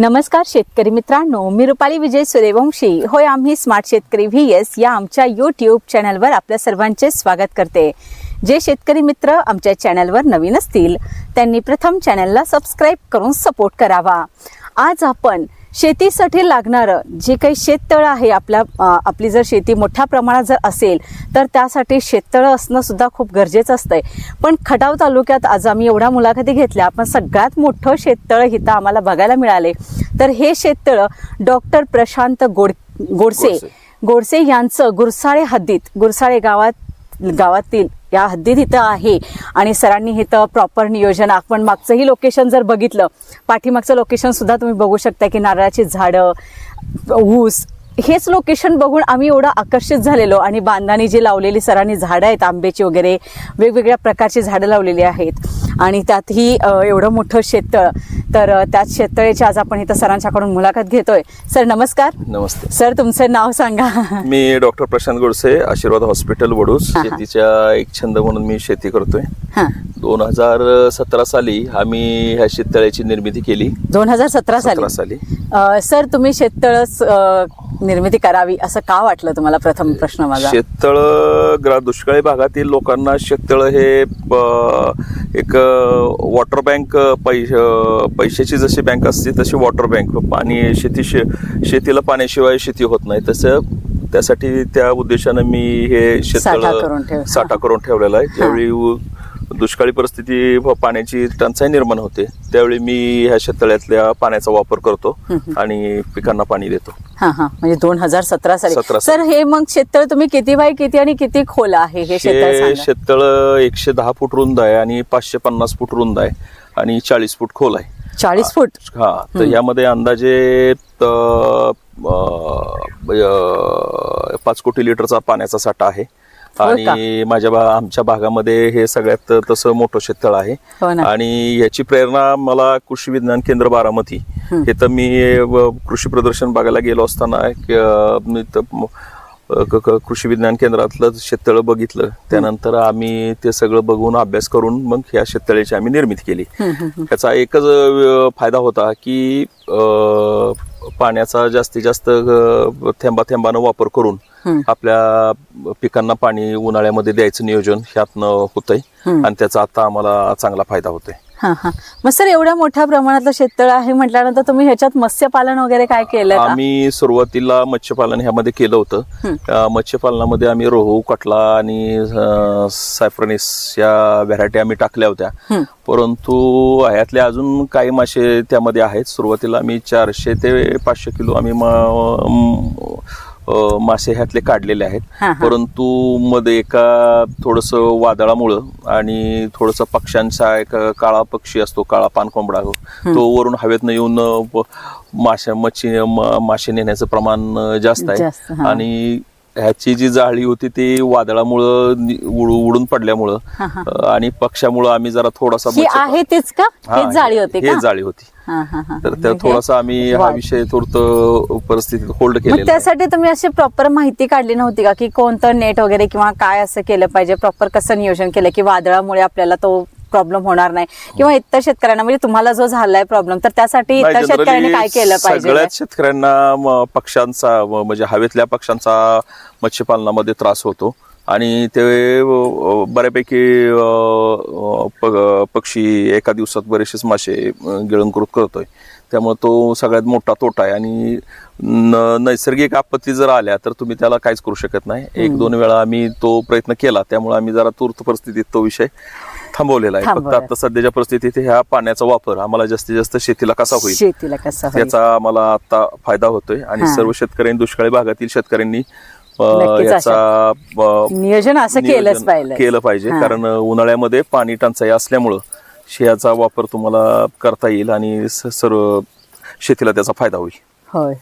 नमस्कार शेतकरी मित्रांनो मी रुपाली विजय सूर्यवंशी. होय आम्ही स्मार्ट शेतकरी व्ही एस या आमच्या यूट्यूब चॅनलवर आपल्या सर्वांचे स्वागत करते. जे शेतकरी मित्र आमच्या चॅनलवर नवीन असतील त्यांनी प्रथम चॅनलला सबस्क्राईब करून सपोर्ट करावा. आज आपण शेतीसाठी लागणारं जे काही शेततळं आहे आपल्या आपली जर शेती मोठ्या प्रमाणात जर असेल तर त्यासाठी शेततळं असणं सुद्धा खूप गरजेचं असतंय पण खटाव तालुक्यात आज आम्ही एवढ्या मुलाखती घेतल्या पण सगळ्यात मोठं शेततळं इथं आम्हाला बघायला मिळाले तर हे शेततळं डॉक्टर प्रशांत गोड गोडसे गोडसे. गोडसे यांचं गुरसाळे हद्दीत गुरसाळे गावात गावातील या हद्दीत इथं आहे. आणि सरांनी इथं प्रॉपर नियोजन आपण मागचंही लोकेशन जर बघितलं पाठीमागचं लोकेशन सुद्धा तुम्ही बघू शकता की नारळाची झाडं ऊस हेच लोकेशन बघून आम्ही एवढं आकर्षित झालेलो. आणि बांधाने जी लावलेली सरांनी झाडं आहेत आंब्याची वगैरे वेगवेगळ्या प्रकारची झाडं लावलेली आहेत. आणि त्यातही एवढं मोठं शेततळ तर त्याच शेततळेची आज आपण इथं सरांच्याकडून मुलाखत घेतोय. सर नमस्कार. नमस्ते. सर तुमचं नाव सांगा. मी डॉक्टर प्रशांत गोडसे आशीर्वाद हॉस्पिटल वडूस. शेतीच्या एक छंद म्हणून मी शेती करतोय. हां. दोन हजार सतरा साली आम्ही ह्या शेततळ्याची निर्मिती केली. दोन हजार सतरा साली. सर तुम्ही शेततळच अ, निर्मिती करावी असं का वाटलं तुम्हाला प्रथम प्रश्न माझा? शेततळ ग्रा दुष्काळी भागातील लोकांना शेततळ हे एक वॉटर बँक पैश- पैशाची जशी बँक असते तशी वॉटर बँक पाणी शेती शे- शेतीला पाण्याशिवाय शेती होत नाही. तसं त्यासाठी त्या उद्देशानं मी हे शेततळ साठा करून ठेवलेला आहे. ज्यावेळी दुष्काळी परिस्थिती व पाण्याची टंचाई निर्माण होते. त्यावेळी मी ह्या शेततळ्यातल्या पाण्याचा वापर करतो आणि पिकांना पाणी देतो. हा हा. म्हणजे दोन हजार सतरा साली. 17 सर हे मग शेततळ तुम्ही किती बाय किती आणि किती खोल आहे हे शेततळ एकशे दहा फूट रुंद आहे आणि पाचशे पन्नास फूट रुंद आहे आणि चाळीस फूट खोल आहे. चाळीस फूट? हा. तर यामध्ये अंदाजे पाच कोटी लिटरचा पाण्याचा साठा आहे? आणि माझ्या भा- आमच्या भागामध्ये हे सगळ्यात तसं मोठं शेततळ आहे. हो ना. आणि याची प्रेरणा मला कृषी विज्ञान केंद्र बारामती. हे. तर मी व कृषी प्रदर्शन बघायला गेलो असताना एक, अं, मी तर म- अं, क- क- कृषी विज्ञान केंद्रातलं शेततळ बघितलं. त्यानंतर आम्ही ते सगळं बघून अभ्यास करून मग ह्या शेततळ्याची आम्ही निर्मिती केली. त्याचा एकच अं, फायदा होता की अं, पाण्याचा जास्तीत जास्त अं, थेंबा थेंबानं वापर करून आपल्या पिकांना पाणी उन्हाळ्यामध्ये द्यायचं नियोजन ह्यातनं होतंय. आणि त्याचा आता आम्हाला चांगला फायदा होतोय. हा हा. मग सर एवढ्या मोठ्या प्रमाणातलं शेततळ आहे म्हटल्यानंतर तुम्ही ह्याच्यात मत्स्यपालन वगैरे काय केलं का? आम्ही सुरुवातीला मत्स्यपालन ह्यामध्ये केलं होतं. मत्स्यपालनामध्ये आम्ही रोहू कटला आणि सायफ्रनिस या व्हरायटी आम्ही टाकल्या होत्या. परंतु ह्यातले अजून काही मासे त्यामध्ये आहेत. सुरुवातीला आम्ही चारशे ते पाचशे किलो आम्ही म- म- अ, मासे ह्यातले काढलेले आहेत. परंतु मध्ये एका थोडस वादळामुळं आणि थोडस पक्ष्यांचा एक काळा पक्षी असतो काळा पानकोंबडा तो वरून हवेतनं येऊन मासे मच्छी मासे नेण्याचं प्रमाण जास्त आहे. आणि ह्याची जी जाळी होती ती वादळामुळं नि- उड- उडून पडल्यामुळं अ, आणि पक्षामुळं आम्ही जरा थोडासा ही आहे तेच का? हा, हेच जाळी होती हे का? जाळी होती. हा, हा, हा. तर त्या म्हणजे थोडासा आम्ही हा वा. विषय तूर्त परिस्थितीत होल्ड मग केलेला आहे. त्यासाठी तुम्ही अशी प्रॉपर माहिती काढली नव्हती का? की कोणतं नेट वगैरे किंवा काय असं केलं पाहिजे? प्रॉपर कसं नियोजन केलं? की वादळामुळे आपल्याला तो प्रॉब्लेम होणार नाही. किंवा इतर शेतकऱ्यांना म्हणजे तुम्हाला जो झालाय प्रॉब्लेम तर त्यासाठी इतर शेतकऱ्यांनी काय केलं पाहिजे? सगळ्याच शेतकऱ्यांना म, म्हणजे हवेतल्या पक्ष्यांचा मत्स्यपालनामध्ये त्रास होतो. आणि ते बऱ्यापैकी पक्षी एका दिवसात बरेचसेच मासे गिळंकृत करतोय. त्यामुळे तो सगळ्यात मोठा तोटा आहे. आणि नैसर्गिक आपत्ती जर आल्या तर तुम्ही त्याला काहीच करू शकत नाही. एक दोन वेळा आम्ही तो प्रयत्न केला. त्यामुळे आम्ही जरा तूर्त परिस्थितीत तो विषय थांबवलेला आहे फक्त थांबवला. आता सध्याच्या परिस्थितीत ह्या पाण्याचा वापर आम्हाला जास्तीत जास्त शेतीला कसा होईल शेतीला कसं होईल? त्याचा आम्हाला आता फायदा होतोय आणि हा. सर्व शेतकऱ्यांनी दुष्काळी भागातील शेतकऱ्यांनी अ, नक्कीच याचा अ, नियोजन असं केलंच नियोजन पाहिजे केलं पाहिजे हा. कारण उन्हाळ्यामध्ये पाणी टंचाई असल्यामुळं शियाचा वापर तुम्हाला करता येईल आणि स- सर्व शेतीला त्याचा फायदा होईल होय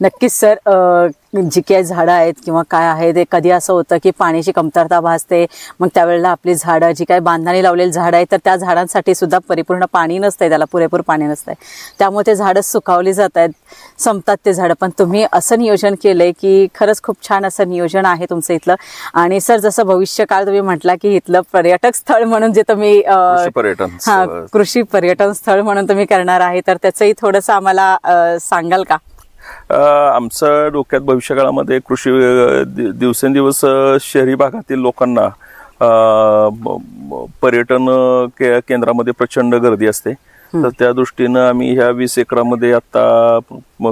नक्कीच सर अ, जी काही झाडं आहेत किंवा काय आहे ते कधी असं होतं की पाण्याची कमतरता भासते मग त्यावेळेला आपली झाडं जी काही बांधणी लावलेली झाडं आहेत तर त्या झाडांसाठी सुद्धा परिपूर्ण पाणी नसतंय त्याला पुरेपूर पाणी नसतंय. त्यामुळे ते झाडं सुकावली जात आहेत संपतात ते झाडं. पण तुम्ही असं नियोजन केलंय की खरंच खूप छान असं नियोजन आहे तुमचं इथलं. आणि सर जसं भविष्यकाळ तुम्ही म्हटला की इथलं पर्यटक स्थळ म्हणून जे तुम्ही पर्यटन हा कृषी पर्यटन स्थळ म्हणून तुम्ही करणार आहे तर त्याचंही थोडंसं आम्हाला सांगाल का? आमचं डोक्यात भविष्यकाळामध्ये कृषी दिवसेंदिवस शहरी भागातील लोकांना पर्यटन के- केंद्रामध्ये प्रचंड गर्दी असते. तर त्या दृष्टीनं आम्ही ह्या वीस एकरामध्ये आता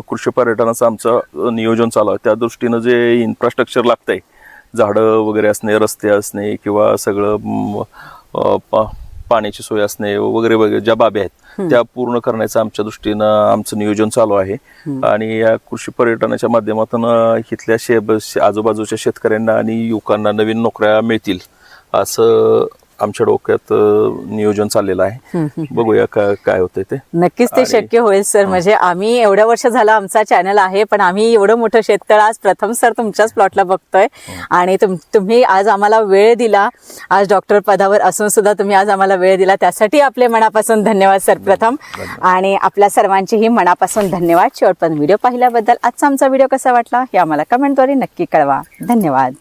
कृषी पर्यटनाचं आमचं नियोजन चालू आहे. त्या दृष्टीनं जे इन्फ्रास्ट्रक्चर लागतंय झाडं वगैरे असणे रस्ते असणे किंवा सगळं पाण्याची सोय असणे वगैरे वगैरे ज्या बाबी आहेत त्या पूर्ण करण्याचं आमच्या दृष्टीनं आमचं नियोजन चालू आहे. आणि या कृषी पर्यटनाच्या माध्यमातून इथल्या शे- आजूबाजूच्या शेतकऱ्यांना आणि युवकांना नवीन नोकऱ्या मिळतील असं आमच्या डोक्यात नियोजन चाललेलं आहे. बघूया का- काय होतंय ते. नक्कीच ते शक्य होईल सर. म्हणजे आम्ही एवढ्या वर्ष झालं आमचा चॅनल आहे पण आम्ही एवढं मोठं शेततळ आज प्रथम सर तुमच्याच प्लॉटला बघतोय. आणि तुम- तुम्ही आज आम्हाला वेळ दिला. आज डॉक्टर पदावर असून सुद्धा तुम्ही आज आम्हाला वेळ दिला. त्यासाठी आपले मनापासून धन्यवाद सर. प्रथम. आणि आपल्या सर्वांचेही मनापासून धन्यवाद. शेवटपर्यंत व्हिडिओ पाहिल्याबद्दल आजचा आमचा व्हिडिओ कसा वाटला हे आम्हाला कमेंटद्वारे नक्की कळवा. धन्यवाद.